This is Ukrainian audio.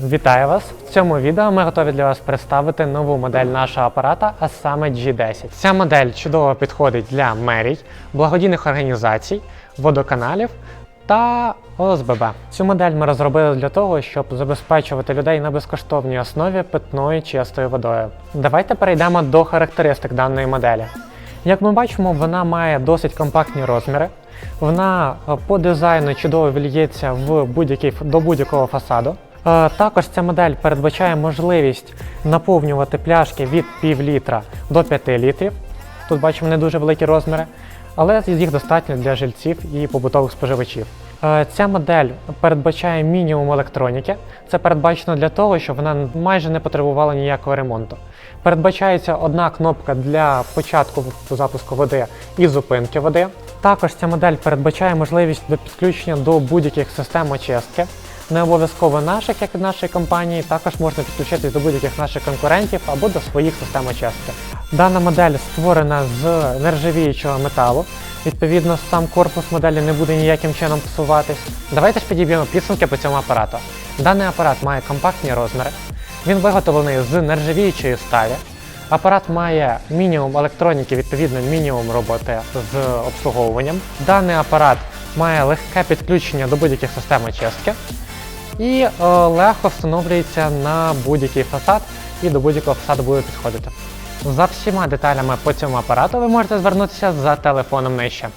Вітаю вас! В цьому відео ми готові для вас представити нову модель нашого апарата, а саме G10. Ця модель чудово підходить для мерій, благодійних організацій, водоканалів та ОСББ. Цю модель ми розробили для того, щоб забезпечувати людей на безкоштовній основі питною чистою водою. Давайте перейдемо до характеристик даної моделі. Як ми бачимо, вона має досить компактні розміри. Вона е, по дизайну чудово вільється в будь-який до будь-якого фасаду. Також ця модель передбачає можливість наповнювати пляшки від пів літра до 5 літрів. Тут бачимо не дуже великі розміри, але їх достатньо для жильців і побутових споживачів. Ця модель передбачає мінімум електроніки. Це передбачено для того, щоб вона майже не потребувала ніякого ремонту. Передбачається одна кнопка для початку запуску води і зупинки води. Також ця модель передбачає можливість до підключення до будь-яких систем очистки. Не обов'язково наших, як від нашої компанії, також можна підключитись до будь-яких наших конкурентів або до своїх систем очистки. Дана модель створена з нержавіючого металу. Відповідно, сам корпус моделі не буде ніяким чином псуватись. Давайте ж підіб'ємо підсумки по цьому апарату. Даний апарат має компактні розміри. Він виготовлений з нержавіючої сталі. Апарат має мінімум електроніки, відповідно мінімум роботи з обслуговуванням. Даний апарат має легке підключення до будь-яких систем очистки і е, легко встановлюється на будь-який фасад і до будь-якого фасаду буде підходити. За всіма деталями по цьому апарату ви можете звернутися за телефоном нижче.